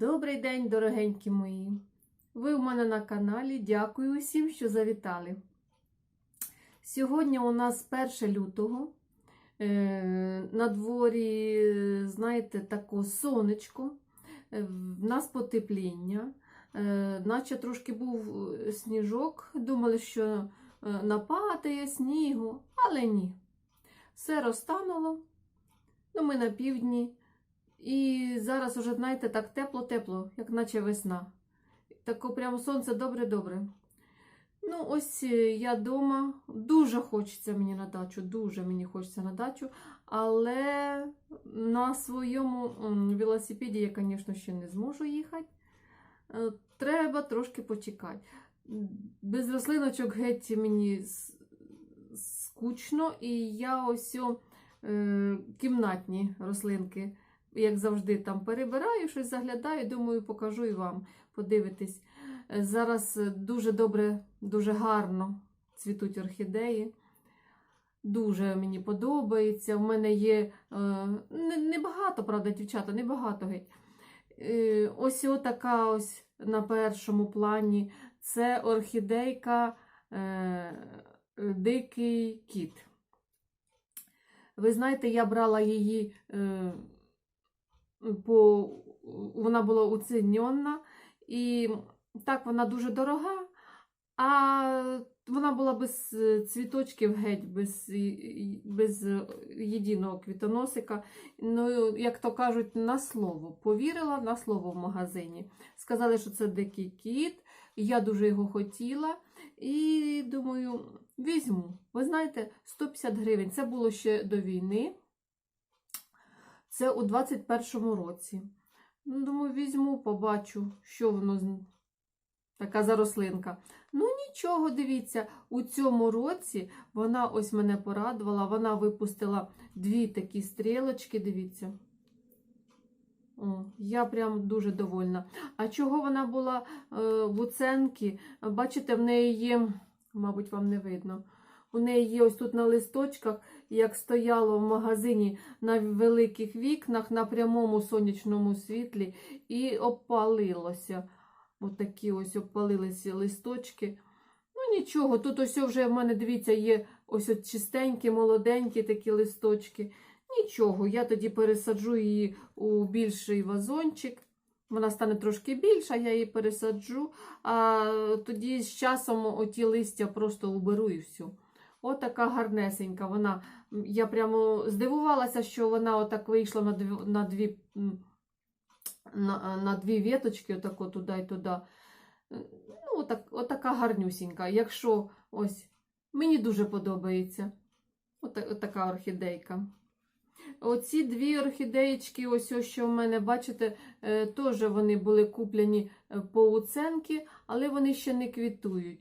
Добрий день, дорогенькі мої! Ви в мене на каналі. Дякую усім, що завітали. Сьогодні у нас 1 лютого. Е, На дворі, знаєте, тако сонечко, Е, в нас потепління. Е, Наче трошки був сніжок. Думали, що нападає снігу, але ні. Все розтануло. Ну, ми на півдні. І зараз уже, знаєте, так тепло-тепло, як наче весна. Тако прямо сонце добре-добре. Ну, ось е, я вдома. Дуже хочеться мені на дачу, дуже мені хочеться на дачу. Але на своєму велосипеді я, звісно, ще не зможу їхати. Е, Треба трошки почекати. Без рослиночок геть мені скучно, і я ось о, е, кімнатні рослинки як завжди, там перебираю, щось заглядаю, думаю, покажу і вам подивитись. Е, Зараз е, дуже добре, дуже гарно цвітуть орхідеї. Дуже мені подобається. У мене є е, не- небагато, правда, дівчата, небагато геть. Ось така ось на першому плані. Це орхідейка е, Дикий кіт. Ви знаєте, я брала її. Е, по, вона була оцінена, і так вона дуже дорога, а вона була без е, цвіточків геть, без, без е, єдиного квітоносика. Ну, як то кажуть, на слово. Повірила на слово в магазині. Сказали, що це дикий кіт, я дуже його хотіла. І думаю, візьму. Ви знаєте, 150 гривень. Це було ще до війни. Це у 21-му році. Ну, думаю, візьму, побачу, що воно така за рослинка. Ну, нічого, дивіться, у цьому році вона ось мене порадувала. Вона випустила дві такі стрілочки, дивіться. О, я прям дуже довольна. А чого вона була е, в оценці? Бачите, в неї є, мабуть, вам не видно. У неї є ось тут на листочках, як стояло в магазині на великих вікнах на прямому сонячному світлі, і опалилося. Ось такі ось опалилися листочки. Ну нічого, тут ось вже в мене, дивіться, є ось от чистенькі, молоденькі такі листочки. Нічого, я тоді пересаджу її у більший вазончик. Вона стане трошки більша, я її пересаджу, а тоді з часом оті листя просто уберу і все. Отака гарнесенька. Вона, я прямо здивувалася, що вона отак вийшла на дві, на дві, на, на дві віточки, отако туди і туди. Е, Ну, отак, отака гарнюсінька. Якщо ось мені дуже подобається. Ота, отака орхідейка. Оці дві орхідеєчки, ось ось що в мене, бачите, е, теж вони були куплені е, по оценки, але вони ще не квітують.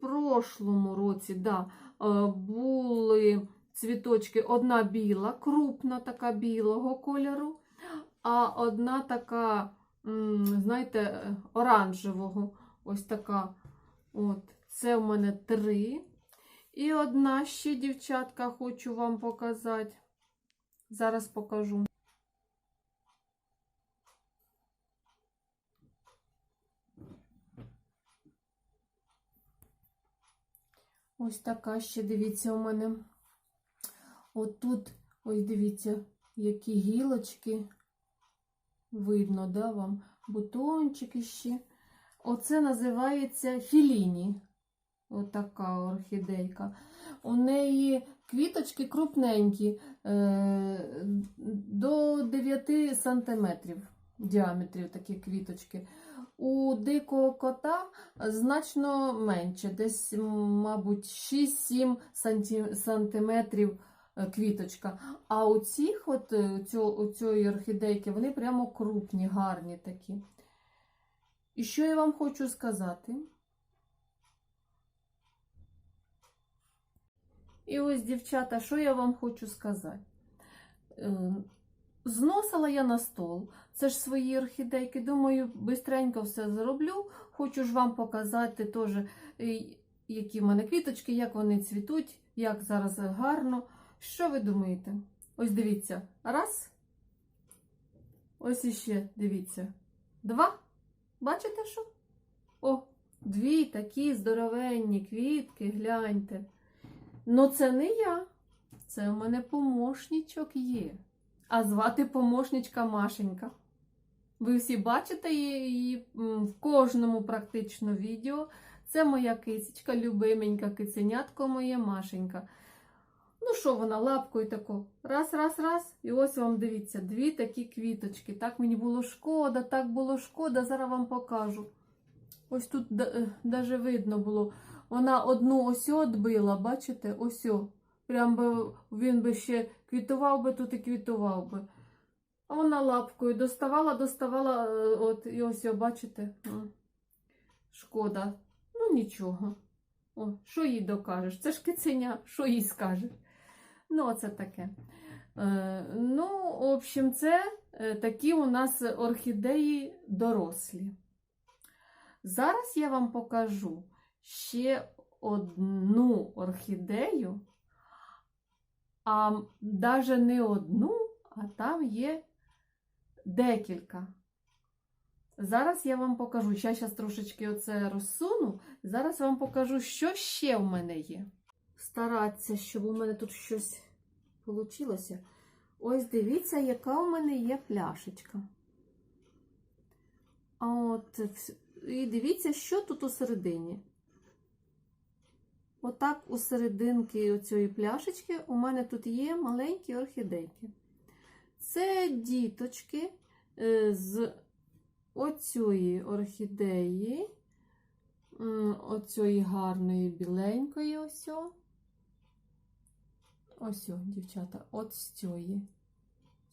Прошлому році, да, е, були цвіточки, одна біла, крупна така білого кольору, а одна така, знаєте, оранжевого. Ось така. От, це в мене три. І одна ще, дівчатка, хочу вам показати. Зараз покажу. Ось така ще, дивіться, у мене. От тут, ось дивіться, які гілочки. Видно, да, вам? Бутончики ще. Оце називається філіні. Отака орхідейка. У неї квіточки крупненькі, е, до 9 сантиметрів діаметрів такі квіточки. У дикого кота значно менше, десь, мабуть, 6-7 санті- сантиметрів е, квіточка. А у цих, от, е, у цієї орхідейки, вони прямо крупні, гарні такі. І що я вам хочу сказати? І ось, дівчата, що я вам хочу сказати? Е, Зносила я на стол. Це ж свої орхідейки. Думаю, бистренько все зроблю. Хочу ж вам показати теж, е, які в мене квіточки, як вони цвітуть, як зараз гарно. Що ви думаєте? Ось дивіться. Раз. Ось іще, дивіться. Два. Бачите що? О, дві такі здоровенні квітки, гляньте. Ну, це не я. Це у мене помощничок є. А звати помощничка Машенька. Ви всі бачите її в кожному практично відео. Це моя кисечка, любименька киценятко моє Машенька. Ну що вона, лапкою тако. Раз, раз, раз. І ось вам дивіться, дві такі квіточки. Так мені було шкода, так було шкода. Зараз вам покажу. Ось тут навіть видно було. Вона одну ось отбила, бачите? Ось. Прям би він би ще квітував би тут і квітував би. А вона лапкою доставала, доставала, е, от, і ось, бачите? Шкода. Ну нічого. О, що їй докажеш? Це ж киценя, що їй скажеш? Ну, оце таке. Е, ну, в общем, це е, такі у нас орхідеї дорослі. Зараз я вам покажу ще одну орхідею, а навіть не одну, а там є декілька. Зараз я вам покажу. Я зараз трошечки оце розсуну. Зараз вам покажу, що ще в мене є. Старатися, щоб у мене тут щось вийшло. Ось дивіться, яка у мене є пляшечка. От, і дивіться, що тут у середині. Отак у серединки цієї пляшечки у мене тут є маленькі орхідейки. Це діточки е, з оцієї орхідеї, оцієї гарної біленької ось. Ось, дівчата, от з цієї.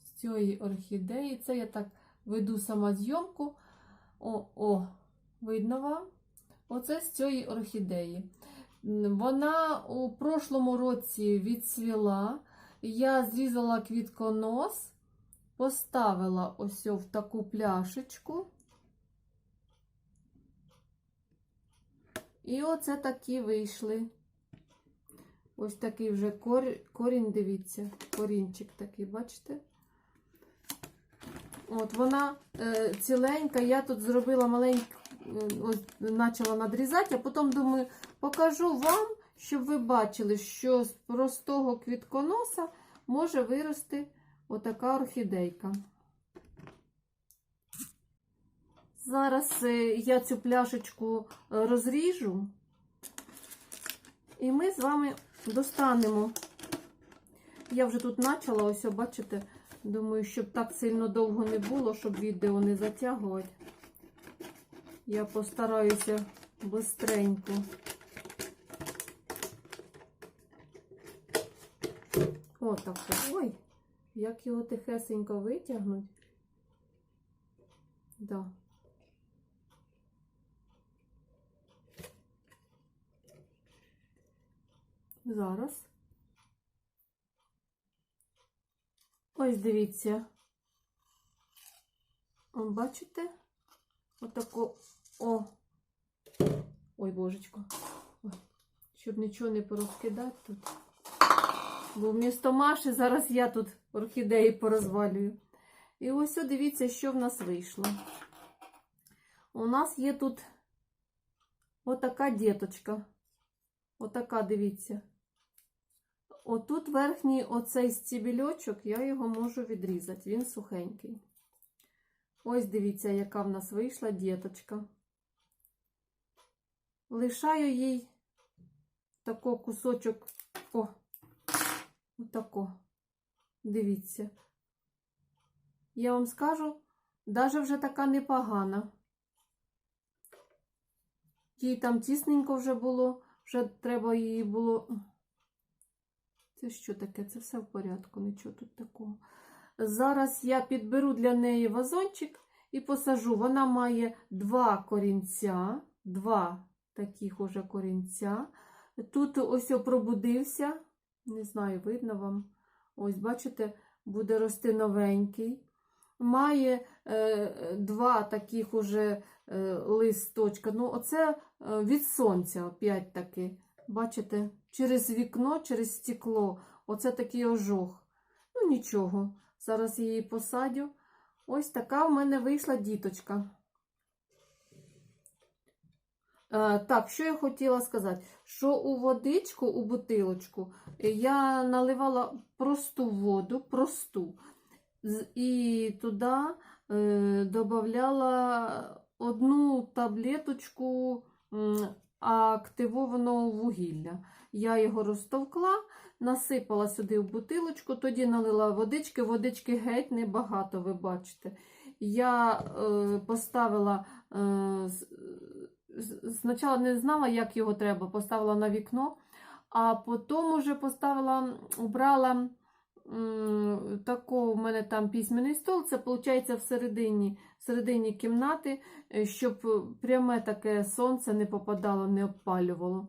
З цієї орхідеї. Це я так веду сама зйомку. О, о, видно вам? Оце з цієї орхідеї. Вона у прошлому році відцвіла. Я зрізала квітконос, поставила ось в таку пляшечку. І оце такі вийшли. Ось такий вже корінь, дивіться, корінчик такий, бачите? От вона е, ціленька, я тут зробила маленьку, е, ось почала надрізати, а потім думаю, покажу вам, щоб ви бачили, що з простого квітконоса може вирости отака орхідейка. Зараз е, я цю пляшечку е, розріжу, і ми з вами достанемо. Я вже тут почала, ось, бачите, думаю, щоб так сильно довго не було, щоб відео не затягувати. Я постараюся бистренько. Отак. Ой, як його тихесенько витягнуть. Да. Зараз. Ось дивіться. О, бачите? Отако. О. Ой, божечко. Ой. Щоб нічого не порозкидати тут. Бо вмісто Маші зараз я тут орхідеї порозвалюю. І ось дивіться, що в нас вийшло. У нас є тут отака діточка. Отака, дивіться. Отут верхній оцей стібельочок, я його можу відрізати, він сухенький. Ось дивіться, яка в нас вийшла діточка. Лишаю їй тако кусочок, о, отако. Дивіться. Я вам скажу, даже вже така непогана. Їй там тісненько вже було, вже треба її було. Це що таке? Це все в порядку, нічого тут такого. Зараз я підберу для неї вазончик і посажу. Вона має два корінця, два таких уже корінця. Тут ось пробудився, не знаю, видно вам. Ось, бачите, буде рости новенький. Має е, два таких уже е, листочка. Ну, оце е, від сонця, опять таки. Бачите, через вікно, через стекло. Оце такий ожог. Ну, нічого. Зараз її посадю. Ось така в мене вийшла діточка. Е, Так, що я хотіла сказати? Що у водичку, у бутилочку я наливала просту воду, просту, і туди е, додавала одну таблеточку активованого вугілля. Я його розтовкла, насипала сюди в бутилочку, тоді налила водички, водички геть небагато, ви бачите. Я е, поставила е, спочатку не знала, як його треба, поставила на вікно, а потім уже поставила, убрала тако, у мене там письменний стол, це виходить всередині, всередині кімнати, е, щоб пряме таке сонце не попадало, не обпалювало.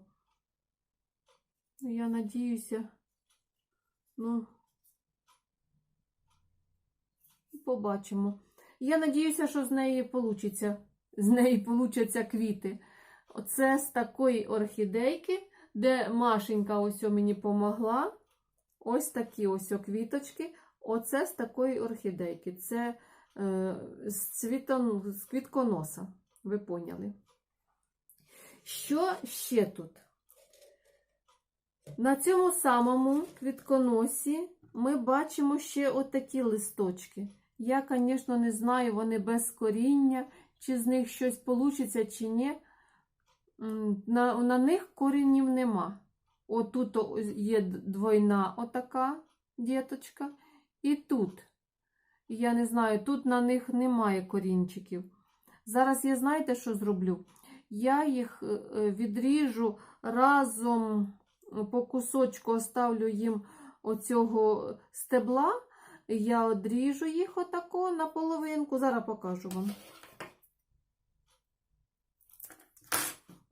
Я надіюся, ну, побачимо. Я надіюся, що з неї получиться, з неї получаться квіти. Оце з такої орхідейки, де Машенька ось мені помогла. Ось такі ось квіточки. Оце з такої орхідейки. Це е, з, цвітон, з квітконоса. Ви поняли. Що ще тут? На цьому самому квітконосі ми бачимо ще отакі листочки. Я, звісно, не знаю, вони без коріння, чи з них щось вийде, чи ні. На, на них корінів нема. Отут є двойна отака діточка. І тут, я не знаю, тут на них немає корінчиків. Зараз я знаєте, що зроблю? Я їх е, е, відріжу разом по кусочку, оставлю їм оцього стебла. Я одріжу їх отако на половинку. Зараз покажу вам.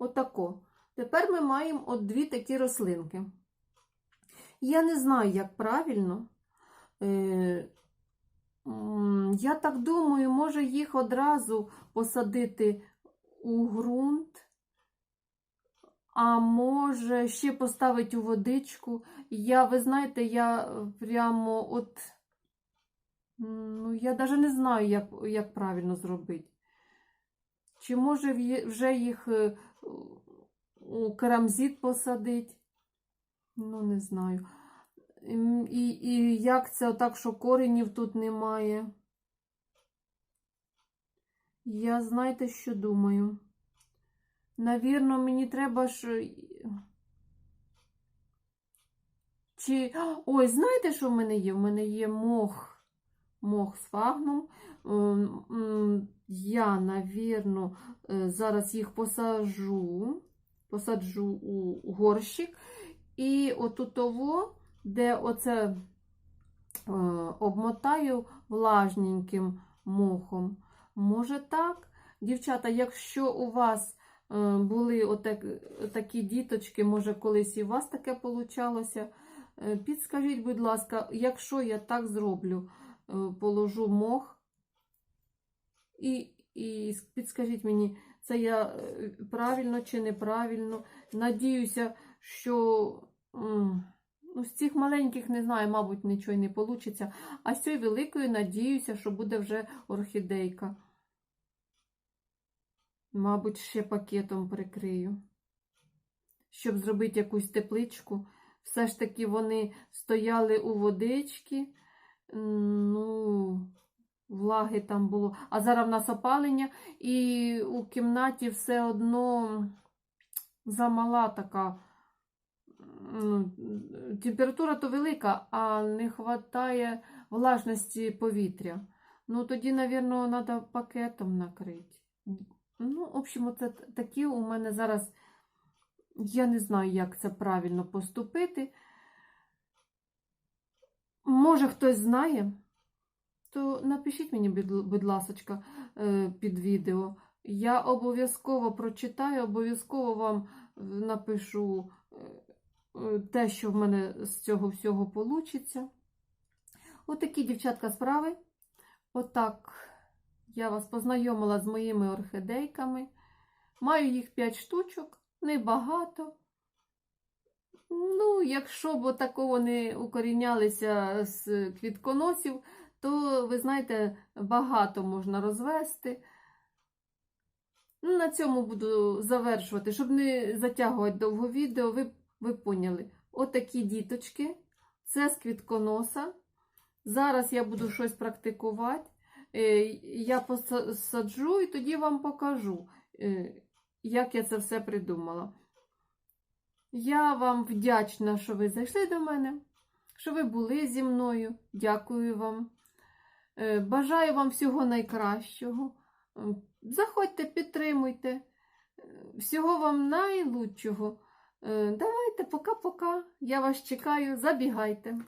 Отако. Тепер ми маємо от дві такі рослинки. Я не знаю, як правильно. Е, Я так думаю, може їх одразу посадити у ґрунт, а може ще поставити у водичку. Я, ви знаєте, я прямо от. Ну, я навіть не знаю, як, як правильно зробити. Чи може вже їх у керамзит посадити? Ну, не знаю. І, і як це отак, що коренів тут немає? Я знаєте, що думаю? Навірно, мені треба ж. е, Чи. Ой, знаєте, що в мене є? В мене є мох. Мох з фагном. Ем, Я, навірно, е, зараз їх посаджу. Посаджу у горщик. І отутово, де оце е, обмотаю влажненьким мохом. Може так? Дівчата, якщо у вас е, були отак, такі діточки, може колись і у вас таке получалося, підскажіть, будь ласка, якщо я так зроблю, положу мох, і, і підскажіть мені, це я е, правильно чи неправильно. Надіюся, що ну, з цих маленьких не знаю, мабуть, нічого не вийде. А з цієї великої надіюся, що буде вже орхідейка. Мабуть, ще пакетом прикрию. Щоб зробити якусь тепличку. Все ж таки вони стояли у водички. Ну, влаги там було. А зараз в нас опалення, і у кімнаті все одно замала така. Температура то велика, а не вистачає влажності повітря. Ну, тоді, мабуть, треба пакетом накрити. Ну, в общем, це такі у мене зараз. Я не знаю, як це правильно поступити. Може, хтось знає, то напишіть мені, будь- ласка, під відео. Я обов'язково прочитаю, обов'язково вам е, напишу е, е, те, що в мене з цього всього вийде. Отакі, дівчатка, справи. Отак я вас познайомила з моїми орхідейками. Маю їх 5 штучок, небагато. Ну, якщо б такого не укорінялися з квітконосів, то, ви знаєте, багато можна розвести. Ну, на цьому буду завершувати, щоб не затягувати довго відео, ви, ви поняли. Отакі діточки, це з квітконоса. Зараз я буду щось практикувати. Е, Я посаджу і тоді вам покажу, е, як я це все придумала. Я вам вдячна, що ви зайшли до мене, що ви були зі мною. Дякую вам. Е, Бажаю вам всього найкращого. Заходьте, підтримуйте. Е, Всього вам найлучшого. Е, Давайте, пока-пока. Я вас чекаю. Забігайте.